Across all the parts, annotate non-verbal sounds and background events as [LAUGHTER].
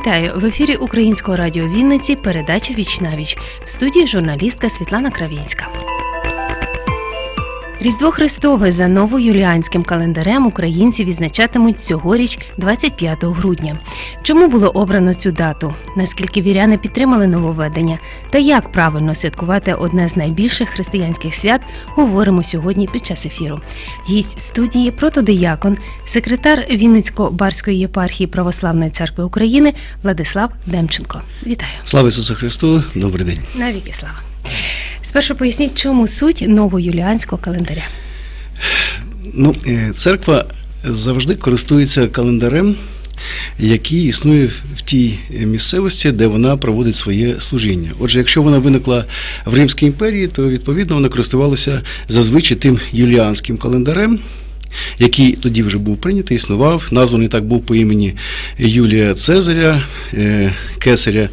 Вітаю в ефірі Українського радіо Вінниці. Передача Віч віч в студії журналістка Світлана Кравінська. Різдво Христове за новоюліанським календарем українці відзначатимуть цьогоріч 25 грудня. Чому було обрано цю дату? Наскільки віряни підтримали нововведення? Та як правильно святкувати одне з найбільших християнських свят, говоримо сьогодні під час ефіру. Гість студії протодиякон, секретар Вінницько-Барської єпархії Православної церкви України Владислав Демченко. Вітаю! Слава Ісусу Христу, добрий день. Навіки слава! Спершу поясніть, чому суть новоюліанського календаря. Ну, е, церква завжди користується календарем, який існує в тій місцевості, де вона проводить своє служіння. Отже, якщо вона виникла в Римській імперії, то відповідно вона користувалася зазвичай тим юліанським календарем. Який тоді вже був прийнятий, існував, названий так був по імені Юлія Цезаря, е, кесаря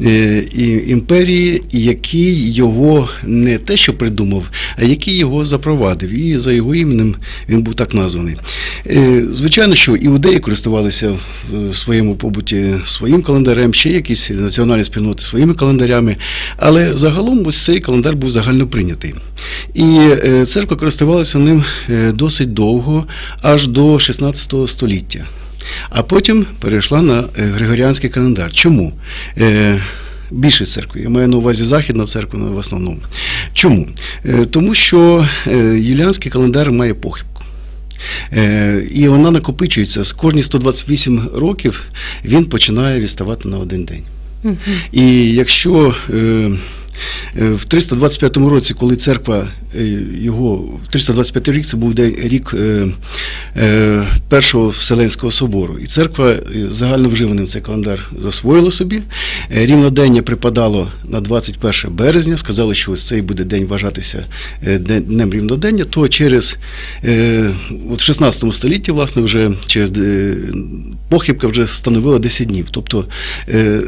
е, імперії, який його не те, що придумав, а який його запровадив. І за його іменем він був так названий. Е, Звичайно, що іудеї користувалися в- своєму побуті своїм календарем, ще якісь національні спільноти своїми календарями, але загалом ось цей календар був загально прийнятий. І церква користувалася ним досить довго, аж до 16 століття. А потім перейшла на е, Григоріанський календар. Чому? Е, Більше церкви, я маю на увазі Західна церква в основному. Чому? Е, Тому що е, Юліанський календар має похибку. І вона накопичується з кожні 128 років він починає відставати на один день. І якщо в 325 році, коли церква е, його в 325 рік, це був рік е, е, Першого Вселенського собору, і церква е, загальновживаним цей календар засвоїла собі. Е, Рівнодення припадало на 21 березня, сказали, що ось цей буде день вважатися е, днем рівнодення, то через е, от в 16 столітті, власне, вже через е, похибка вже становила 10 днів. Тобто е,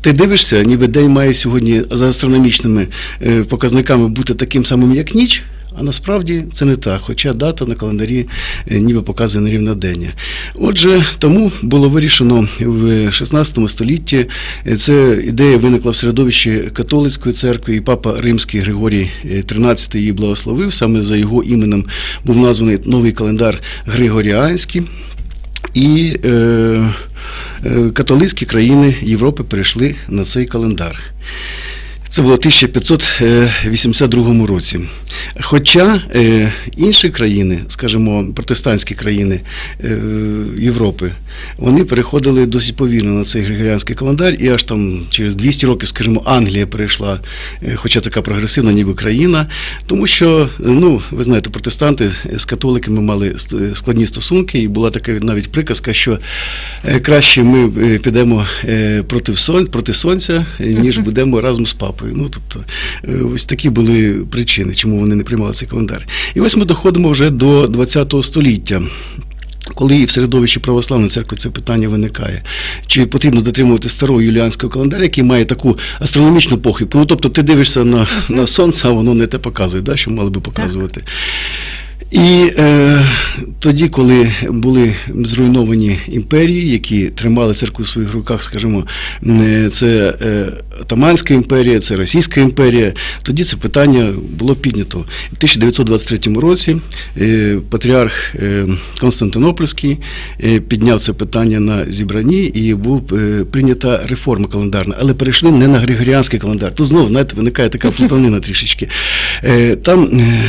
ти дивишся, ніби день має сьогодні за астрономічними е, показниками бути таким самим, як ніч. А насправді це не так, хоча дата на календарі е, ніби показує нерівнодення. Отже, тому було вирішено в 16 столітті. е, Це ідея виникла в середовищі католицької церкви, і папа Римський Григорій XIII її благословив. Саме за його іменем був названий новий календар Григоріанський. І е, е, католицькі країни Європи перейшли на цей календар. Це було в 1582 році. Хоча е, інші країни, скажімо, протестантські країни е, Європи, вони переходили досить повільно на цей григоріанський календар, і аж там через 200 років, скажімо, Англія перейшла, е, хоча така прогресивна, ніби країна, тому що, е, ну, ви знаєте, протестанти з католиками мали складні стосунки, і була така навіть приказка, що е, краще ми е, підемо е, проти, сонця, е, ніж будемо разом з папою. Ну, тобто, е, ось такі були причини, чому вони не приймали цей календар. І ось ми доходимо вже до ХХ століття. Коли і в середовищі православної церкви це питання виникає, чи потрібно дотримувати старого юліанського календаря, який має таку астрономічну похибку. Ну тобто ти дивишся на, на сонце, а воно не те показує, да, що мали би показувати. І е, тоді, коли були зруйновані імперії, які тримали церкву в своїх руках, скажімо, е, це е, Отаманська імперія, це Російська імперія, тоді це питання було піднято. В 1923 році е, патріарх е, Константинопольський е, підняв це питання на зібранні і був е, прийнята реформа календарна, але перейшли не на Григоріанський календар. Тут знову, знаєте, виникає така плутанина трішечки. Е, Там е,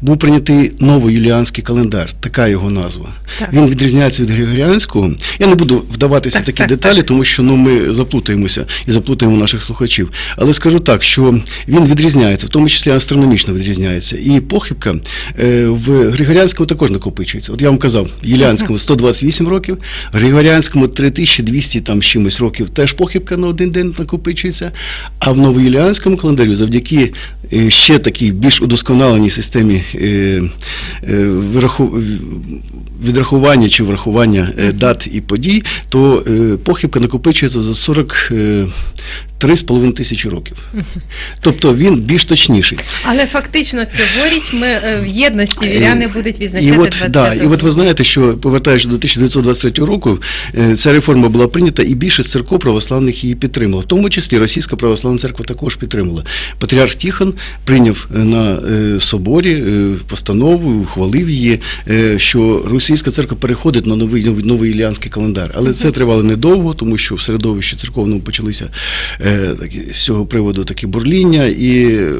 був прийнятий новоюліанський календар, така його назва. Так. Він відрізняється від Григоріанського. Я не буду вдаватися в такі деталі, тому що ну, ми заплутаємося і заплутаємо наших слухачів. Але скажу так, що він відрізняється, в тому числі астрономічно відрізняється. І похибка е, в Григоріанському також накопичується. От я вам казав, в Юліанському 128 років, в Григоріанському 3200 там чимось років теж похибка на один день накопичується. А в новоюліанському календарю завдяки е, ще такій більш удосконаленій системі е, е, відрахування чи врахування е, дат і подій, то похибка накопичується за 40 е, 3,5 тисячі років. Тобто він більш точніший. Але фактично цьогоріч ми е, в єдності віряни будуть відзначати І от, 25 да, і от ви знаєте, що повертаючись до 1923 року, е, ця реформа була прийнята, і більшість церков православних її підтримала. В тому числі Російська православна церква також підтримала. Патріарх Тихон прийняв е, на е, соборі е, постанову, ухвалив її, е, що російська церква переходить на новий новий, іліанський календар. Але це тривало недовго, тому що в середовищі церковному почалися е, такі, з цього приводу такі бурління, і е,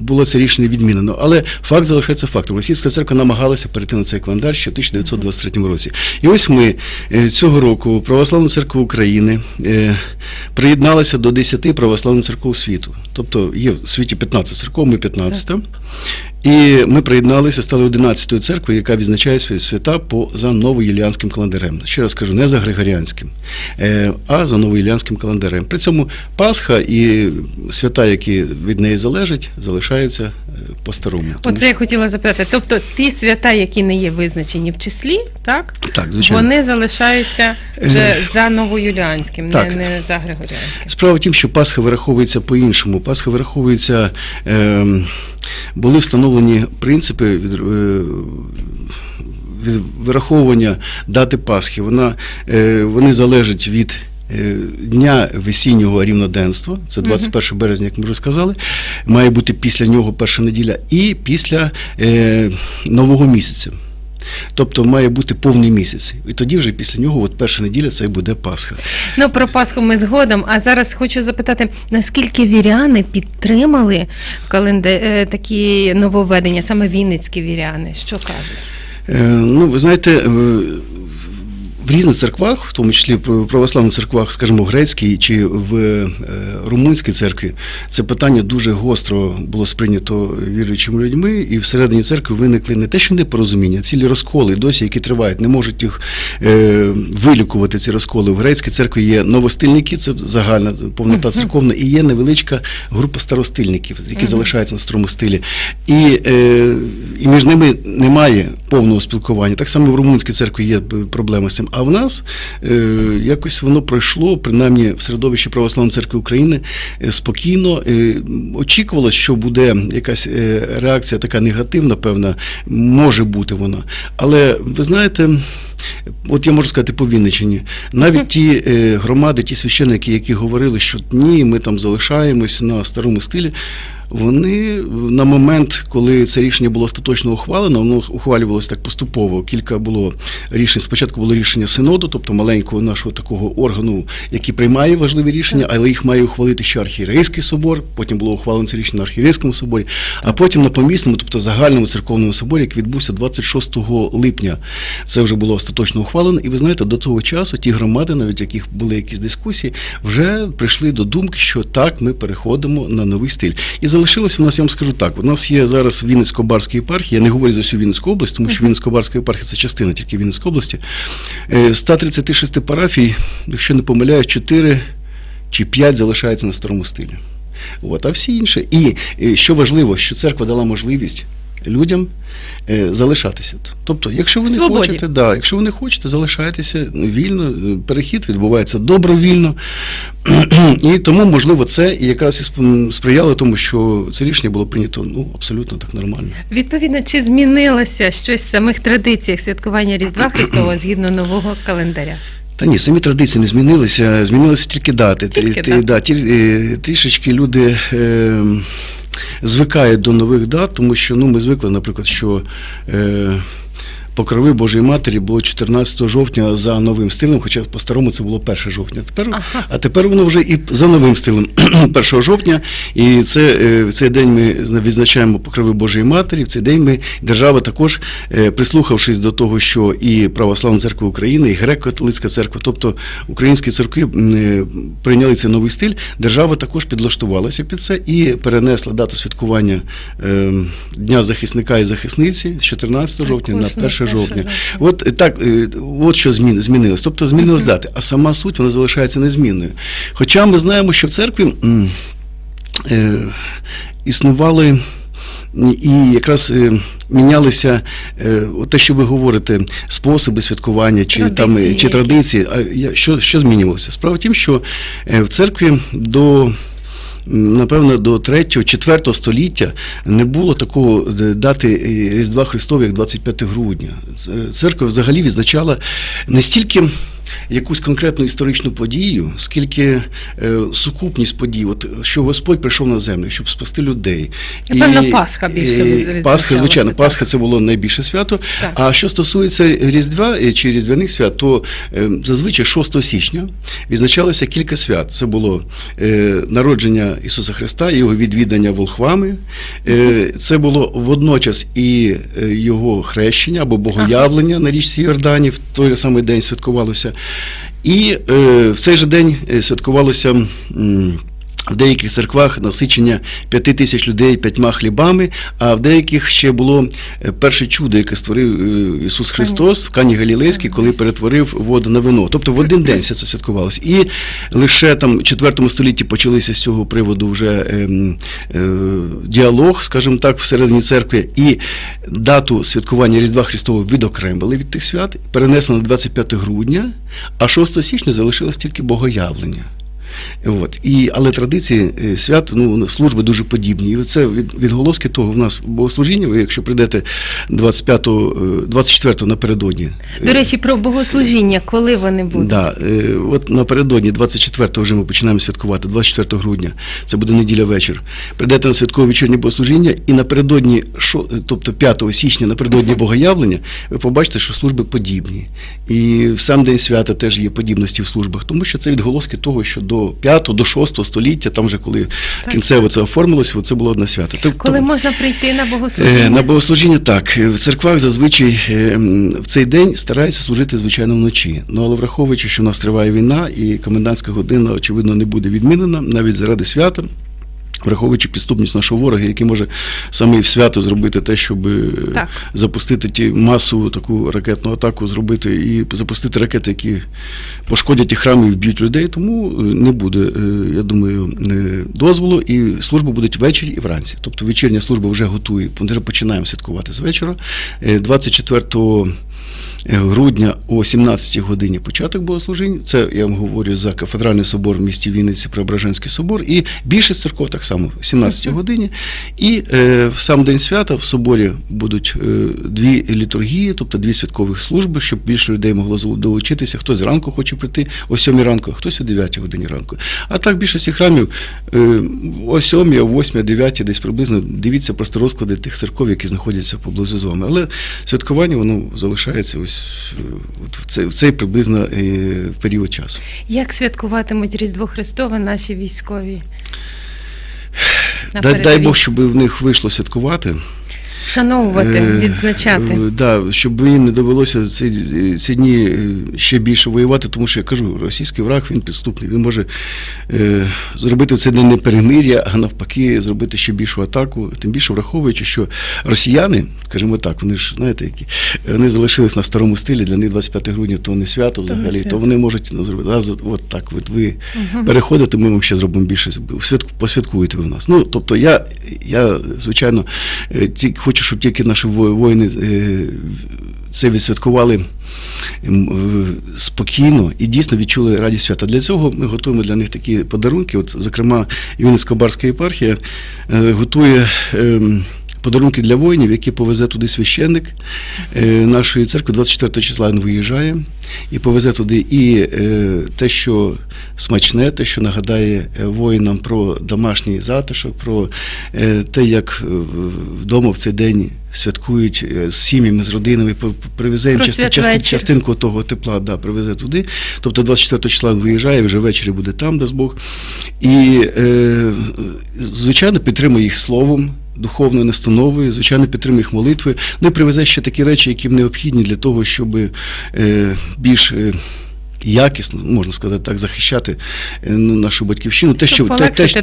було це рішення відмінено. Але факт залишається фактом. Російська церква намагалася перейти на цей календар ще в 1923 році. І ось ми е, цього року Православна церква України е, приєдналася до 10 православних церков світу. Тобто є в світі 15 церков, ми 15. І ми приєдналися, стали 11-ю церквою, яка відзначає свої свята по за новоюліанським календарем. Ще раз кажу, не за григоріанським, е, а за новоюліанським календарем. При цьому Пасха і свята, які від неї залежать, залишаються е, по-старому. Тому- Оце я хотіла запитати. Тобто ті свята, які не є визначені в числі, так? Так, звичайно. Вони залишаються вже Е, за новоюліанським, не, не за григоріанським. Справа в тім, що Пасха вираховується по-іншому. Пасха вираховується, е, були встановлені принципи від, е, від вираховування дати Пасхи. Вона, е, вони залежать від. е, Дня весіннього рівноденства, це 21 березня, як ми вже сказали, має бути після нього перша неділя, і після е, нового місяця. Тобто має бути повний місяць. І тоді вже після нього, от перша неділя, це і буде Пасха. Ну про Пасху ми згодом. А зараз хочу запитати, наскільки віряни підтримали календар е, такі нововведення, саме вінницькі віряни? Що кажуть? Е, Ну, ви знаєте, е, в різних церквах, в тому числі в православних церквах, скажімо, в грецькій чи в е, румунській церкві, це питання дуже гостро було сприйнято віруючими людьми, і всередині церкви виникли не те, що непорозуміння, цілі розколи досі, які тривають, не можуть їх е, вилікувати ці розколи. В грецькій церкві є новостильники, це загальна повнота церковна, і є невеличка група старостильників, які залишаються на старому стилі. І, е, і між ними немає повного спілкування. Так само в румунській церкві є е, проблема з цим. А в нас е, якось воно пройшло, принаймні в середовищі Православної церкви України е, спокійно. Очікувалось, що буде якась реакція така негативна, певна, може бути вона. Але ви знаєте. От я можу сказати по Вінниччині. Навіть [LAUGHS] ті громади, ті священники, які говорили, що ні, ми там залишаємось на старому стилі. Вони на момент, коли це рішення було остаточно ухвалено, воно ухвалювалося так поступово. Кілька було рішень. Спочатку було рішення синоду, тобто маленького нашого такого органу, який приймає важливі рішення, але їх має ухвалити ще архієрейський собор. Потім було ухвалено це рішення на архієрейському соборі, а потім на помісному, тобто загальному церковному соборі, який відбувся 26 липня. Це вже було остаточно ухвалено. І ви знаєте, до того часу ті громади, навіть яких були якісь дискусії, вже прийшли до думки, що так, ми переходимо на новий стиль. І залишилося в нас, я вам скажу так: у нас є зараз Вінницько-Барська єпархія, я не говорю за всю Вінницьку область, тому що Вінницько-Барська єпархія це частина тільки Вінницької області. Е, 136 парафій, якщо не помиляюсь, 4 чи 5 залишаються на старому стилі. От, а всі інші. І е, що важливо, що церква дала можливість людям е, залишатися. Тобто, якщо ви не Свободі. хочете, да, якщо ви не хочете, залишайтеся вільно, е, перехід відбувається добровільно. [CLEARS THROAT] І тому, можливо, це і якраз і сприяло тому, що це рішення було прийнято ну, абсолютно так нормально. Відповідно, чи змінилося щось в самих традиціях святкування Різдва Христового згідно нового календаря? Та ні, самі традиції не змінилися, змінилися тільки дати. Тільки да, ті, е, трішечки люди е, звикають до нових дат, тому що ну, ми звикли, наприклад, що е, покрови Божої Матері було 14 жовтня за новим стилем, хоча по-старому це було 1 жовтня. Тепер, Ага. А тепер воно вже і за новим стилем [CLEARS THROAT] 1 жовтня. І це, е, в цей день ми зна- відзначаємо покрови Божої Матері. В цей день ми, держава також, е, прислухавшись до того, що і Православна церква України, і Греко-католицька церква, тобто українські церкви е, прийняли цей новий стиль, держава також підлаштувалася під це і перенесла дату святкування е, Дня захисника і захисниці з 14 жовтня на Також 1 1 жовтня. От е, так, е, от що змін, змінилось. Тобто змінилась дати, а сама суть вона залишається незмінною. Хоча ми знаємо, що в церкві е, існували і якраз е, мінялися е, те, що ви говорите, способи святкування чи там Традиції чи традиції. А що, що змінювалося? Справа в тім, що е, в церкві до Напевно, до 3-4 століття не було такого е, дати е, Різдва Христова, як 25 грудня. Е, Церква взагалі відзначала не стільки якусь конкретну історичну подію, скільки е, сукупність подій, от, що Господь прийшов на землю, щоб спасти людей. Напевно, Пасха більше і- Пасха, звичайно, так. Пасха це було найбільше свято. Так. А що стосується Різдва е, чи Різдвяних свят, то е, зазвичай 6 січня відзначалося кілька свят. Це було е, народження Ісуса Христа, Його відвідання волхвами. Е, Це було водночас і Його хрещення або богоявлення на річці Йордані, в той же самий день святкувалося. І е, в цей же день святкувалися. святкувалося. м, в деяких церквах насичення п'яти тисяч людей п'ятьма хлібами, а в деяких ще було е, перше чудо, яке створив е, Ісус Христос в Кані Галілейській, коли перетворив воду на вино. Тобто в один день все це святкувалося. І лише там в 4 столітті почалися з цього приводу вже ем, е, діалог, скажімо так, всередині церкви, і дату святкування Різдва Христового відокремили від тих свят, перенесли на 25 грудня, а 6 січня залишилось тільки богоявлення. От. І, але традиції е, свят, ну, служби дуже подібні. І це від, відголоски того в нас богослужіння. Ви, якщо прийдете 25, 24 напередодні. До речі, про богослужіння, коли вони будуть? Да, е, от напередодні 24-го вже ми починаємо святкувати, 24 грудня, це буде неділя вечір. Прийдете на святкове вечірнє богослужіння, і напередодні, тобто 5 січня, напередодні богоявлення, ви побачите, що служби подібні. І в сам день свята теж є подібності в службах, тому що це відголоски того, що до 5, до 6 століття, там вже коли Так. кінцево це оформилося, це було одне свято. Тобто- Коли можна прийти на Е, богослужіння? На богослужіння так. Е, В церквах зазвичай е, в цей день стараються служити, звичайно, вночі. Ну але враховуючи, що в нас триває війна, і комендантська година, очевидно, не буде відмінена навіть заради свята. Враховуючи підступність нашого ворога, який може саме і в свято зробити те, щоб е, Так. запустити ті масову таку ракетну атаку, зробити і запустити ракети, які пошкодять і храми і вб'ють людей. Тому е, не буде, е, я думаю, дозволу, і служби будуть ввечері і вранці. Тобто вечірня служба вже готує. Ми вже починаємо святкувати з вечора. Е, 24 грудня о 17 годині початок богослужінь. Це я вам говорю за кафедральний собор в місті Вінниці, Преображенський собор, і більшість церков так само о 17 годині. І е, в сам день свята в соборі будуть е, дві літургії, тобто дві святкових служби, щоб більше людей могло долучитися. Хтось зранку хоче прийти о 7 ранку, а хтось о 9 годині ранку. А так більшості храмів е, о 7, о 8, о 9 десь приблизно дивіться просто розклади тих церков, які знаходяться поблизу з вами. Але святкування воно залишається ось е, от в цей, в цей приблизно е, період часу. Як святкуватимуть Різдво Христове наші військові? Дай, дай? Бог, щоб в них вийшло святкувати. Вшановувати, Е, відзначати. е, Да, щоб їм не довелося ці, ці дні е, ще більше воювати, тому що я кажу, російський враг він підступний. Він може е, зробити день не перемир'я, а навпаки, зробити ще більшу атаку. Тим більше враховуючи, що росіяни, скажімо так, вони ж знаєте, які вони залишились на старому стилі. Для них 25 грудня то не свято взагалі, то, свято. вони можуть ну, зробити. А, от так, от ви переходите, ми вам ще зробимо більше. Святку, посвяткуєте ви в нас. Ну, тобто я, я звичайно, е, ті, хочу, щоб тільки наші воїни е, це відсвяткували спокійно і дійсно відчули радість свята. Для цього ми готуємо для них такі подарунки. От, зокрема, Вінницько-Барська єпархія е, готує. Подарунки для воїнів, які повезе туди священник е, нашої церкви, 24 числа він виїжджає і повезе туди і е, те, що смачне, те, що нагадає е, воїнам про домашній затишок, про те, як вдома в цей день святкують з сім'ями, з родинами, привезе їм части, части, частинку того тепла, да, привезе туди. Тобто 24 числа він виїжджає, вже ввечері буде там, дасть Бог. І, е, звичайно, підтримує їх словом. Духовною настановою, звичайно, підтримує їх молитви, Ну і привезе ще такі речі, які необхідні для того, щоб е, більш е, якісно, можна сказати так, захищати е, ну, нашу батьківщину. Те, що, те, те, те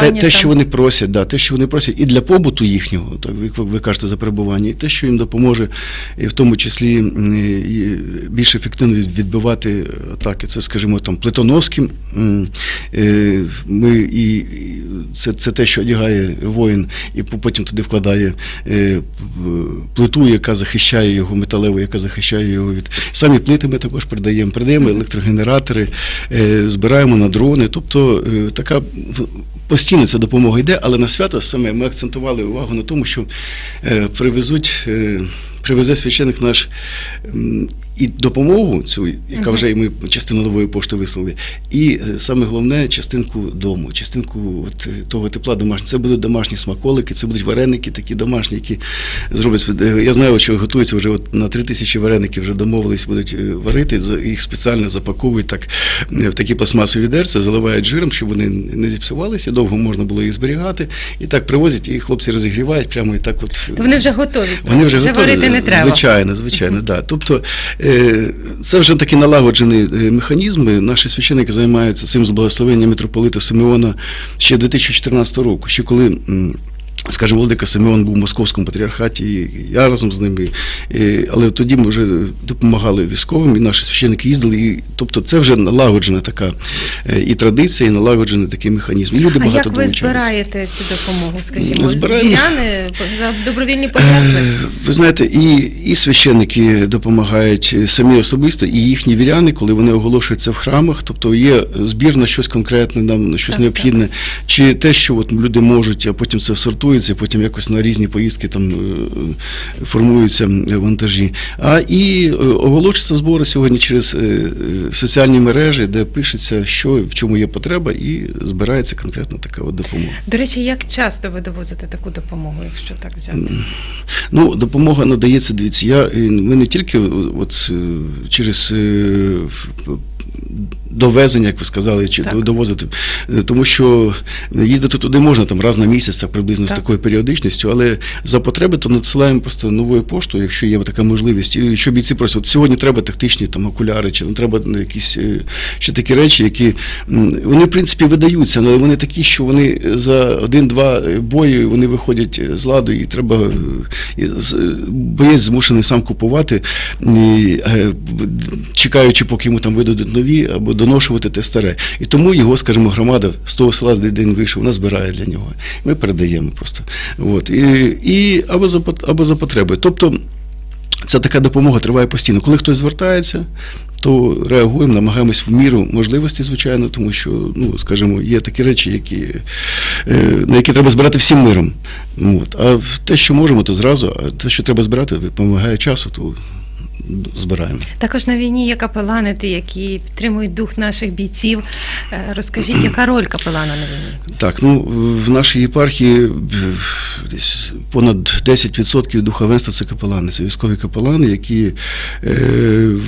те, те, що вони просять, да, те, що вони просять, і для побуту їхнього, так ви, ви кажете за перебування, і те, що їм допоможе, і в тому числі і більш ефективно відбивати атаки. Це, скажімо, там плитоноским. м, е, Ми і і це, це те, що одягає воїн, і потім туди вкладає е, плиту, яка захищає його, металеву, яка захищає його від самі плити. Ми також передаємо. Передаємо електрогенератори, е, збираємо на дрони. Тобто е, така постійно ця допомога йде, але на свято саме ми акцентували увагу на тому, що е, привезуть. Привезе священик наш і допомогу цю, яка вже і ми частину нової пошти вислали, і е, саме головне частинку дому, частинку от, е, того тепла домашнього. Це будуть домашні смаколики, це будуть вареники такі домашні, які зроблять. Е, Я знаю, що готуються вже от на три тисячі вареників, вже домовились, будуть варити. Їх спеціально запаковують так в такі пластмасові відерця, заливають жиром, щоб вони не зіпсувалися, довго можна було їх зберігати. І так привозять, і хлопці розігрівають прямо і так от. Вони вже готові. Вони вже готові. Не треба. Звичайно, звичайно, да. Тобто е, це вже такий налагоджений е, механізм. Наші священники займаються цим з благословення митрополита Симеона ще 2014 року, ще коли. Скажімо, Владика Симеон був в московському патріархаті, і я разом з ними. І, але тоді ми вже допомагали військовим, і наші священники їздили. І, тобто це вже налагоджена така е, і традиція, і налагоджений такий механізм. І люди А багато як ви збираєте цю допомогу? Скажімо, Збираємо. віряни за добровільні пожертви? Е, Ви знаєте, і, і священники допомагають самі особисто, і їхні віряни, коли вони оголошуються в храмах, тобто є збір на щось конкретне, нам на щось Так, необхідне, чи те, що от люди можуть, а потім це сортується, потім якось на різні поїздки там е, формуються вантажі. А і е, оголошуються збори сьогодні через е, соціальні мережі, де пишеться, що в чому є потреба, і збирається конкретна така от допомога. До речі, як часто ви довозите таку допомогу, якщо так взяти? Ну, допомога надається, дивіться, я, ми не тільки от, через довезення, як ви сказали, чи Так. довозити, е, тому що їздити туди можна там раз на місяць, так приблизно Так. з такою періодичністю, але за потреби то надсилаємо просто новою поштою, якщо є така можливість. І що бійці просять, от сьогодні треба тактичні там окуляри, чи там треба ну, якісь е, ще такі речі, які вони в принципі видаються, але вони такі, що вони за один-два бої вони виходять з ладу, і треба е, боєць змушений сам купувати, і, е, чекаючи, поки йому там видадуть нові, або доношувати те старе. І тому його, скажімо, громада з того села, де він вийшов, вона збирає для нього. Ми передаємо просто. От. І, і або за або за потреби. Тобто. Ця така допомога триває постійно. Коли хтось звертається, то реагуємо, намагаємось в міру можливості, звичайно, тому що, ну, скажімо, є такі речі, які, е, на які треба збирати всім миром. От. А те, що можемо, то зразу, а те, що треба збирати, вимагає часу, то збираємо. Також на війні є капелани, ті, які підтримують дух наших бійців. Е, Розкажіть, яка роль капелана на війні? Так, ну в нашій єпархії е, десь понад 10% духовенства це капелани, це військові капелани, які е,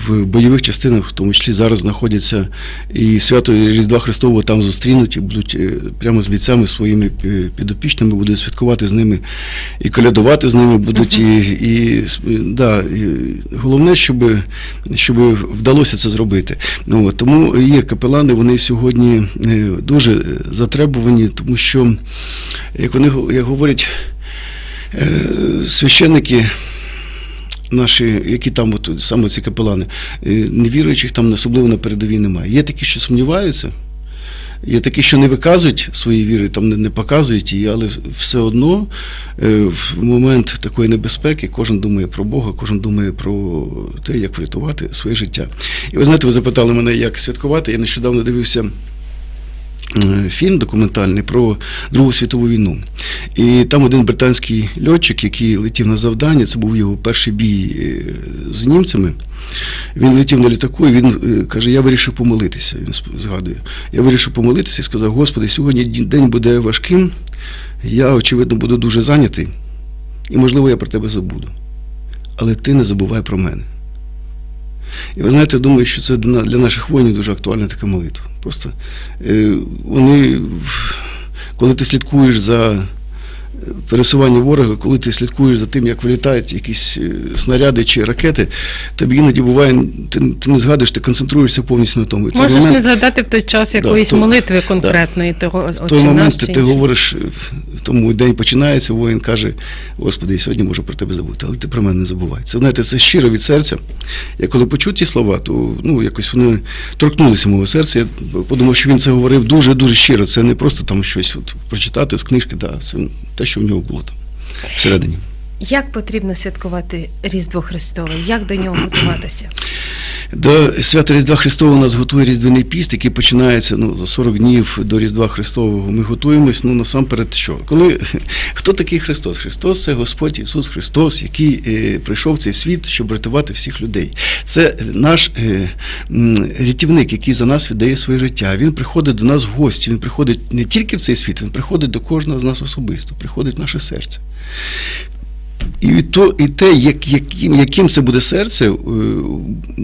в бойових частинах, в тому числі зараз знаходяться і свято Різдва Христового там зустрінуть і будуть прямо з бійцями своїми підопічними, будуть святкувати з ними і колядувати з ними будуть. [LAUGHS] І, і, да, і головне, щоб, щоб вдалося це зробити. Ну, от, тому є капелани, вони сьогодні е, дуже затребувані, тому що, як вони як говорять, е, священники. Наші, які там, от, саме ці капелани, е, невіруючих там особливо на передовій немає. Є такі, що сумніваються, є такі, що не виказують свої віри, там не, показують її, але все одно е, в момент такої небезпеки кожен думає про Бога, кожен думає про те, як врятувати своє життя. І ви знаєте, ви запитали мене, як святкувати. Я нещодавно дивився. Е, Фільм документальний про Другу світову війну. І там один британський льотчик, який летів на завдання, це був його перший бій е, з німцями. Він летів на літаку, і він е, каже: Я вирішив помолитися. Він згадує. Я вирішив помолитися і сказав: Господи, сьогодні день буде важким, я, очевидно, буду дуже зайнятий, і, можливо, я про тебе забуду. Але ти не забувай про мене. І ви знаєте, я думаю, що це для наших воїнів дуже актуальна така молитва. Просто е, вони, коли ти слідкуєш за пересування ворога, коли ти слідкуєш за тим, як вилітають якісь е, снаряди чи ракети, тобі іноді буває, ти, ти не згадуєш, ти концентруєшся повністю на тому. І Можеш момент- не згадати в той час якоїсь то- молитви конкретної того в той момент ти, ти говориш, е, тому день починається, воїн каже, Господи, я сьогодні можу про тебе забути, але ти про мене не забувай. Це знаєте, це щиро від серця. Я коли почув ті слова, то ну, якось вони торкнулися мого серця. Я подумав, що він це говорив дуже-дуже щиро. Це не просто там щось от, прочитати з книжки, да, це те, що в нього було там всередині. Як потрібно святкувати Різдво Христове? Як до нього готуватися? [CLEARS THROAT] До свята Різдва Христового нас готує Різдвяний піст, який починається ну, за 40 днів до Різдва Христового. Ми готуємось ну, насамперед що? Коли, [LAUGHS] хто такий Христос? Христос це Господь Ісус Христос, який е, прийшов в цей світ, щоб рятувати всіх людей. Це наш е, рятівник, який за нас віддає своє життя. Він приходить до нас в гості. Він приходить не тільки в цей світ, він приходить до кожного з нас особисто, приходить в наше серце. І, то, і те, як, яким, яким це буде серце, е,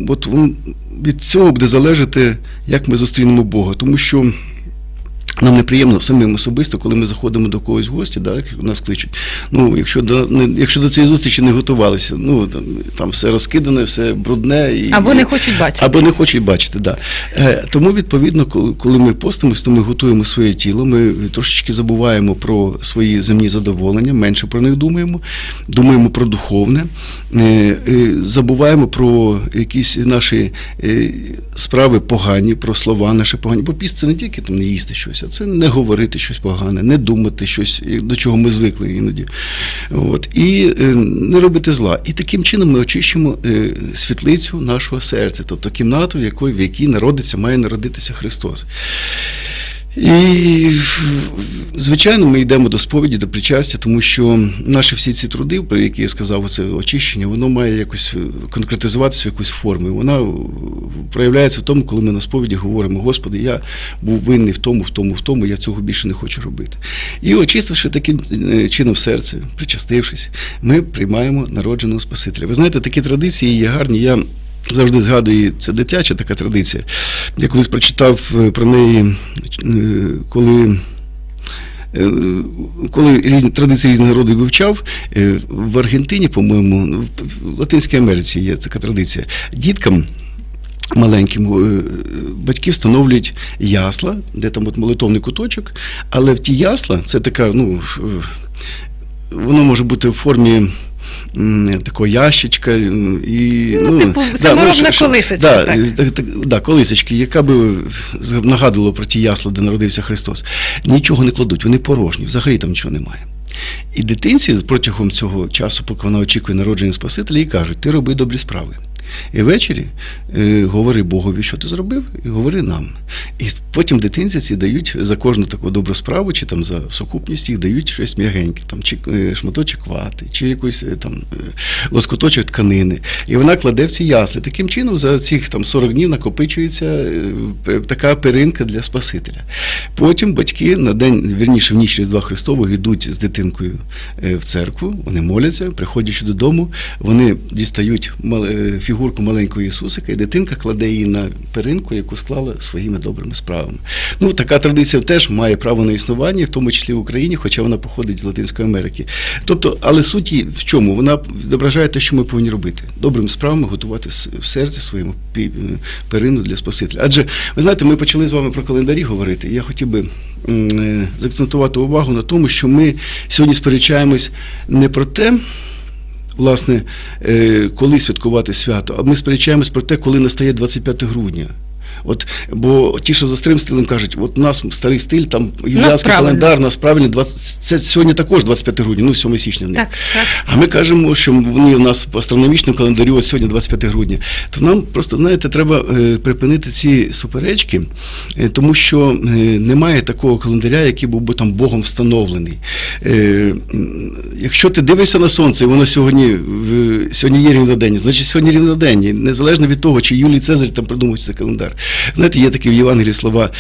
от від цього буде залежати, як ми зустрінемо Бога. Тому що нам неприємно самим особисто, коли ми заходимо до когось в гості, да, нас кличуть. Ну, якщо до, не, якщо до цієї зустрічі не готувалися, ну там, там все розкидане, все брудне. І, Або не хочуть бачити. або не хочуть бачити, да. Е, тому, відповідно, коли, коли ми постимось, то ми готуємо своє тіло, ми трошечки забуваємо про свої земні задоволення, менше про них думаємо, думаємо про духовне, е, е, забуваємо про якісь наші е, справи погані, про слова наші погані. Бо піст це не тільки там не їсти щось, це не говорити щось погане, не думати щось, до чого ми звикли іноді. От. І е, не робити зла. І таким чином ми очищимо е, світлицю нашого серця, тобто кімнату, в якій народиться, має народитися Христос. І звичайно, ми йдемо до сповіді, до причастя, тому що наші всі ці труди, про які я сказав, це очищення, воно має якось е, конкретизуватися в якусь форму. Вона е, проявляється в тому, коли ми на сповіді говоримо: Господи, я був винний в тому, в тому, в тому, я цього більше не хочу робити. І очистивши таким е, чином серце, причастившись, ми приймаємо народженого Спасителя. Ви знаєте, такі традиції є гарні. Я Завжди згадую, це дитяча така традиція. Я колись прочитав е, про неї, е, коли. е, Коли різні традиції різних народів вивчав, в Аргентині, по-моєму, в Латинській Америці є така традиція. Діткам маленьким батьки встановлюють ясла, де там от молитовний куточок, але в ті ясла це така, ну, воно може бути в формі. Такого ящичка і Ну, типу, саморобна що- що- колисочка, Да, так. так, так, да, колисочки, яка би нагадувала про ті ясла, де народився Христос. Нічого не кладуть, вони порожні, взагалі там нічого немає. І дитинці протягом цього часу, поки вона очікує народження Спасителя, їй кажуть, ти роби добрі справи. І ввечері е, говори Богові, що ти зробив, і говори нам. І потім дитинці ці дають за кожну таку добру справу, чи там за сукупність їх дають щось м'ягеньке, там чи е, шматочок вати, чи якийсь е, там е, лоскуточок тканини. І вона кладе в ці ясли. Таким чином, за цих там 40 днів накопичується е, така перинка для Спасителя. Потім батьки на день, вірніше в ніч Різдва Христового, йдуть з дитинкою е, в церкву, вони моляться, приходячи додому, вони дістають е, фігурку маленького Ісусика, і дитинка кладе її на перинку, яку склала своїми добрими справами. Ну, така традиція теж має право на існування, в тому числі в Україні, хоча вона походить з Латинської Америки. Тобто, але суть в чому? Вона відображає те, що ми повинні робити. Добрими справами готувати в серці своєму перину для Спасителя. Адже ви знаєте, ми почали з вами про календарі говорити. Я хотів би е, заакцентувати увагу на тому, що ми сьогодні сперечаємось не про те. Власне, е, коли святкувати свято, а ми сперечаємось про те, коли настає 25 грудня. От, бо ті, що за старим стилем кажуть, от у нас старий стиль, там юліанський календар, нас правильно, 20, це сьогодні також 25 грудня, ну 7 січня. Так, так. А ми кажемо, що вони у нас в астрономічному календарі ось сьогодні 25 грудня. То нам просто, знаєте, треба е, припинити ці суперечки, е, тому що е, немає такого календаря, який був би там Богом встановлений. Якщо ти дивишся на сонце, і воно сьогодні, в, сьогодні є рівнодення, значить сьогодні рівнодення, незалежно від того, чи Юлій Цезарь там придумав цей календар. Знаєте, є такі в Євангелії слова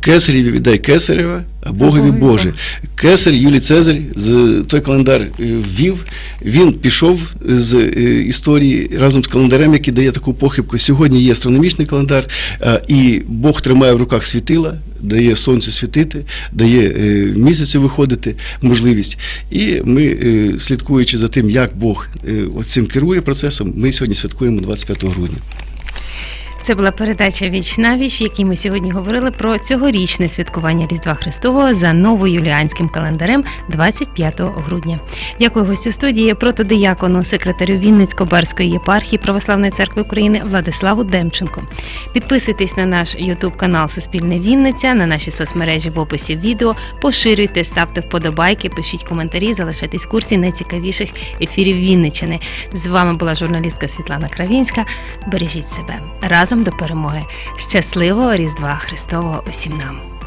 Кесареві віддай Кесареве, а Богові Боже. Кесар Юлій Цезарь з той календар е, ввів. Він пішов з е, історії разом з календарем, який дає таку похибку. Сьогодні є астрономічний календар, е, і Бог тримає в руках світила, дає сонцю світити, дає е, місяцю виходити можливість. І ми, е, слідкуючи за тим, як Бог е, цим керує процесом, ми сьогодні святкуємо 25 грудня. Це була передача Віч на віч, в якій ми сьогодні говорили про цьогорічне святкування Різдва Христового за новоюліанським календарем 25 грудня. Дякую гостю студії, протодиякону, секретарю Вінницько-Барської єпархії Православної церкви України Владиславу Демченко. Підписуйтесь на наш Ютуб канал Суспільне Вінниця, на наші соцмережі в описі відео, поширюйте, ставте вподобайки, пишіть коментарі, залишайтесь в курсі найцікавіших ефірів Вінничини. З вами була журналістка Світлана Кравінська. Бережіть себе разом до перемоги. Щасливого Різдва Христового усім нам!